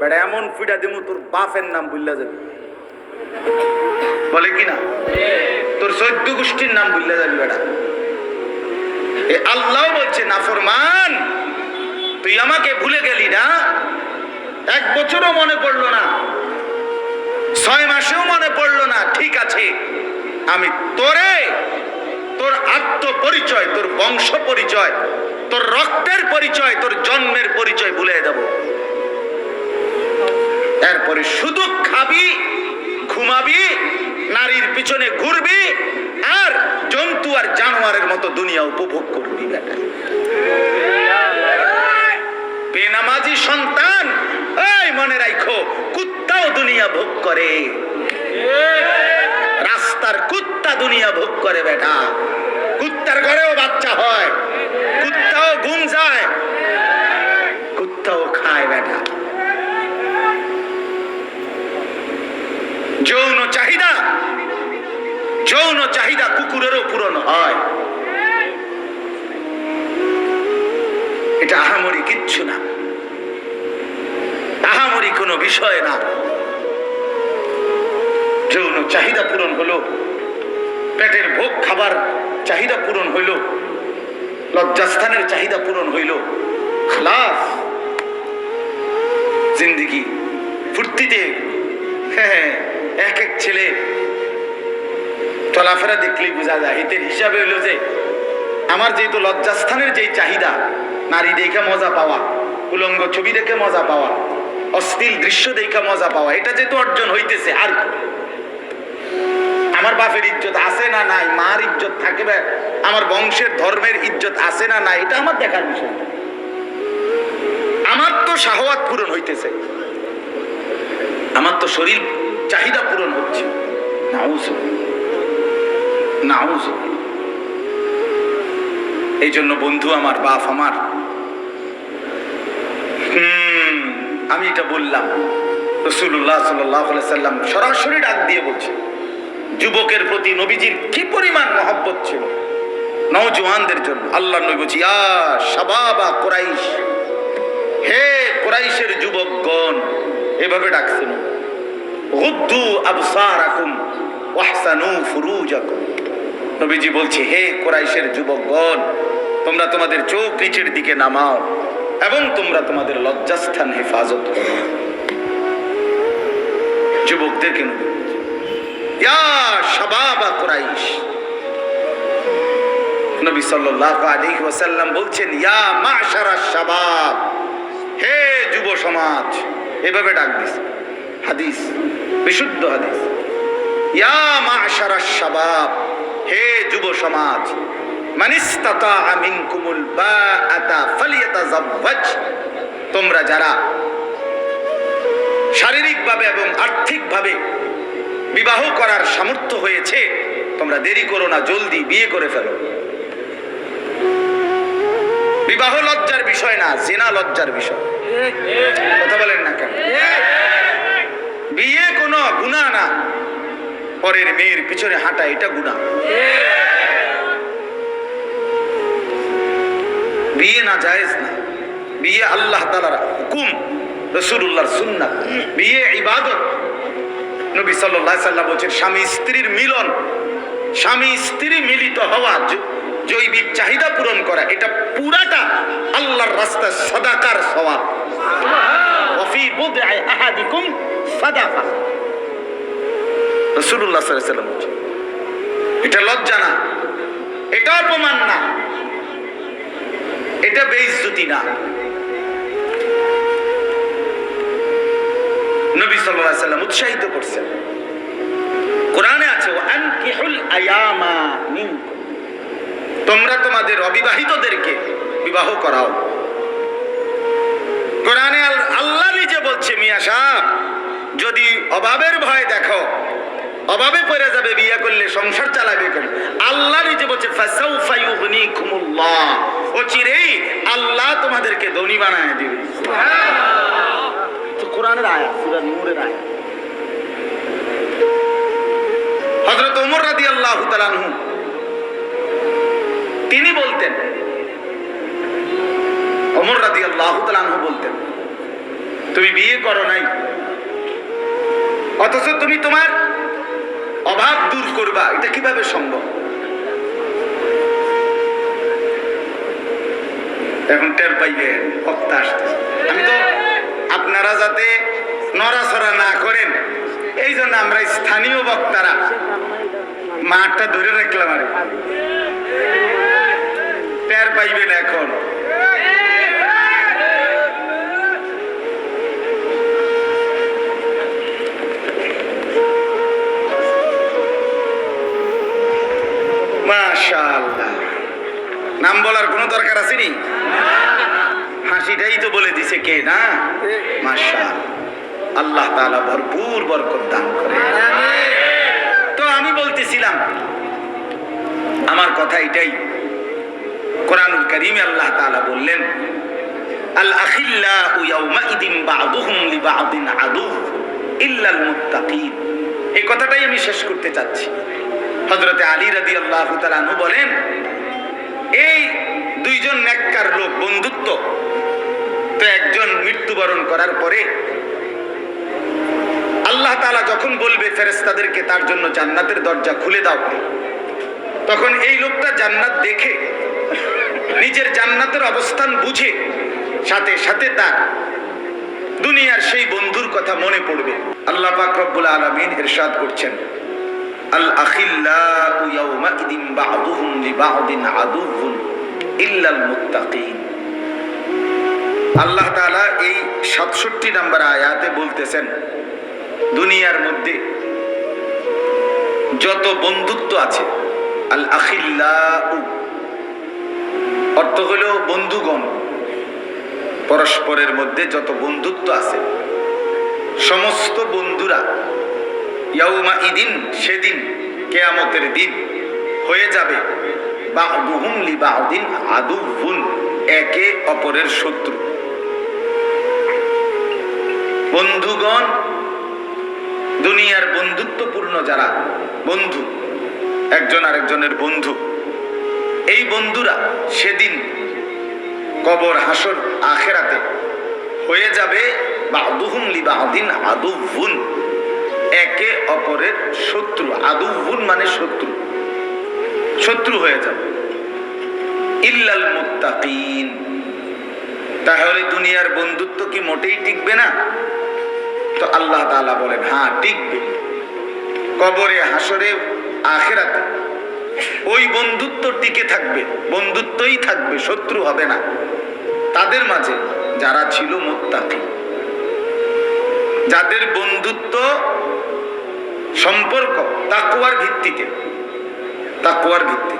বেটা এমন ফিডা দিমু, তোর বাপের নাম বুঝলা যাবে। বলে কি না? তোর চৈদ্য গোষ্ঠীর নাম বুঝলা যাবি বেটা এ আল্লাহ বলছে নাফরমান তুই আমাকে ভুলে গেলি না। এক বছরও মনে পড়ল না, ছয় মাসেও মনে পড়ল না, ঠিক আছে। আমি তোরে তোর আত্মপরিচয়, তোর বংশ পরিচয়, তোর রক্তের পরিচয়, তোর জন্মের পরিচয় ভুলে দেব এরপরে শুধু খাবি, ঘুমাবি, নারীর পিছনে ঘুরবি আর জন্তু আর জানোয়ারের মতো দুনিয়া উপভোগ করবি বেটা বেনামাজি সন্তান, এই মনে রাখো কুত্তাও দুনিয়া ভোগ করে। রাস্তার কুত্তা দুনিয়া ভোগ করে বেটা কুত্তার ঘরেও বাচ্চা হয়, কুত্তাও ঘুম যায়, কুত্তাও খায় বেটা যৌন চাহিদা। যৌন চাহিদা কুকুরেরও পূরণ হয়। এটা আহামরি কিচ্ছু না। আহামরি কোনো বিষয় না। যৌন চাহিদা পূরণ হলো। পেটের ভোগ খাবার চাহিদা পূরণ হইল। লজ্জাস্থানের চাহিদা পূরণ হইল। খালাস। জিন্দিগি ফুর্তিতে। হ্যাঁ এক এক ছেলে চলাফেরা দেখলেই বোঝা যায়। এতে হিসাবে হইল যে, আমার যেহেতু লজ্জাস্থানের যেই চাহিদা, নারী দেখে মজা পাওয়া, উলঙ্গ ছবি দেখে মজা পাওয়া, অশ্লীল দৃশ্য দেখে মজা পাওয়া, এটা যেহেতু অর্জন হইতেছে, আর আমার বাপের ইজ্জত আছে না নাই? মার ইজ্জত থাকবে? আমার বংশের ধর্মের ইজ্জত আছে না নাই? এটা আমার দেখার বিষয়। আমার তো শাহওয়াত পূরণ হইতেছে। আমার তো শরীর চাহিদা পূরণ হচ্ছে। এই জন্য বন্ধু আমার, বাপ আমার। আমি এটা বললাম। রসুল্লাহ সাল্লাম সরাসরি ডাক দিয়ে বলছে, যুবকের প্রতি নবীজির কি পরিমাণ মহব্বত ছিল? নওজোয়ানদের জন্য। আল্লাহ নবী বলছি, ইয়া শাবাবা কোরাইশ। হে কোরাইশের যুবকগণ, এভাবে ডাকছিল নবীজি বলছে, হে কোরাইশের যুবকগণ, তোমরা তোমাদের চোখ নিচের দিকে নামাও এবং তোমরা তোমাদের লজ্জাস্থান হেফাজত করো। যুবকদেরকে নবী বলছেন, ইয়া হে যুব সমাজ, এভাবে ডাক দিস। হাদিস, বিশুদ্ধ হাদিস। ইয়া মাশারা শাবাব হে যুব সমাজ, মান ইসতাতা মিনকুমুল বাআতা ফালিয়াতাযাওয়াজ। তোমরা যারা শারীরিকভাবে এবং আর্থিকভাবে বিবাহ করার সামর্থ্য হয়েছে, তোমরা দেরি করো না, জলদি বিয়ে করে ফেলো। বিবাহ লজ্জার বিষয় না, জেনা লজ্জার বিষয়। কথা বলেন না কেন? বিয়ে কোনো গুণা না। পরের মেয়ের পিছনে হাঁটা এটা গুণা বিয়ে না জায়েজ না। বিয়ে আল্লাহ তালার হুকুম রসুল্লাহর সুন্নাত বিয়ে ইবাদত। নবী সাল্লাহ সাল্লাম বলছেন, স্বামী স্ত্রীর মিলন, স্বামী স্ত্রী মিলিত হওয়া জৈবিক চাহিদা পূরণ করা, এটা পুরাটা আল্লাহর রাস্তায় সদাকার সওয়াব। ওয়াফি বুদআ আহাদিকুম এটা লজ্জা না, এটা অপমান না, এটা বেইজ্জতি না। নবী সাল্লাল্লাহু আলাইহি উৎসাহিত করছেন। কোরআনে আছে আনকিহুল আয়ামা মিনকুম। তোমরা তোমাদের অবিবাহিতদেরকে বিবাহ করাও। কোরআনে আল্লাহ নিজে বলছে, মিয়া সাহেব যদি অভাবের ভয় দেখো, অভাবে পড়ে যাবে, বিয়ে করলে সংসার চালাবে কেন? আল্লাহ নিজে বলছে ও চিরেই আল্লাহ তোমাদেরকে ধনী বানায় দিবে। কোরআনের আয়াত, সূরা নূরের আয়াত। হযরত ওমর রাদিয়াল্লাহু তাআলা আনহু, তিনি বলতেন, ওমর রাদিয়াল্লাহু তাআলা আনহু বলতেন, তুমি বিয়ে করো নাই অথচ তুমি তোমার অভাব দূর করবা। এটা কীভাবে সম্ভব? এখন টের পাইবেন বক্তা আমি তো আপনারা যাতে নড়াচড়া না করেন, এই জন্য আমরা স্থানীয় বক্তারা মাঠটা ধরে রাখলাম আর। টের পাইবেন এখন। মাশাআল্লাহ। নাম বলার কোনো দরকার আছে নি? হাসিটাই তো বলে দিছে কে না? মাশা আল্লাহ তাআলা ভরপুর বরকত দান করে। তো আমি বলতেছিলাম, আমার কথা এটাই। কোরআনুল কারীমে আল্লাহ তাআলা বললেন, আল আখিল্লাহু ইয়াউমাইদিন বা'দুহুম লিবা'দিন আদু ইল্লাল মুত্তাকিন। এই কথাটাই আমি শেষ করতে চাচ্ছি। হযরতে আলী রাদিয়াল্লাহু তাআলা আনহু বলেন, এই দুইজন নেককার লোক, বন্ধুত্ব, তো একজন মৃত্যুবরণ করার পরে আল্লাহ তাআলা যখন বলবে, ফেরেশতাদেরকে তার জন্য জান্নাতের দরজা খুলে দাও, তখন এই লোকটা জান্নাত দেখে, নিজের জান্নাতের অবস্থান বুঝে, সাথে সাথে তার দুনিয়ার সেই বন্ধুর কথা মনে পড়বে। আল্লাহ পাক রব্বুল আলামিন ইরশাদ করছেন। আল্লাহ তাআলা এই 67 নম্বর আয়াতে বলতেছেন, দুনিয়ার মধ্যে যত বন্ধুত্ব আছে আল আখিল্লাউ অর্থ হলো বন্ধুগণ, পরস্পরের মধ্যে যত বন্ধুত্ব আছে, সমস্ত বন্ধুরা ইয়াউমা ইদিন, সেদিন কেয়ামতের দিন হয়ে যাবে। বা'দুহুম লিবা'দিন আদুউন, একে অপরের শত্রু। বন্ধুগণ, দুনিয়ার বন্ধুত্বপূর্ণ যারা বন্ধু, একজন আরেকজনের বন্ধু, এই বন্ধুরা সেদিন কবর হাসর আখেরাতে হয়ে যাবে। বা'দুহুম লিবা'দিন আদুউন একে অপরের শত্রু, আদুউন মানে শত্রু। শত্রু হয়ে যাবে। ইল্লাল মুত্তাকিন। তাহলে দুনিয়ার বন্ধুত্ব কি মোটেই টিকবে না? তো আল্লাহ তাআলা বলেন হ্যাঁ টিকবে। কবরে হাসরে আখেরাতে ওই বন্ধুত্ব টিকে থাকবে, বন্ধুত্বই থাকবে, শত্রু হবে না। তাদের মাঝে যারা ছিল মুত্তাকি, যাদের বন্ধুত্ব সম্পর্ক তাকুয়ার ভিত্তিতে তাকুয়ার ভিত্তিতে।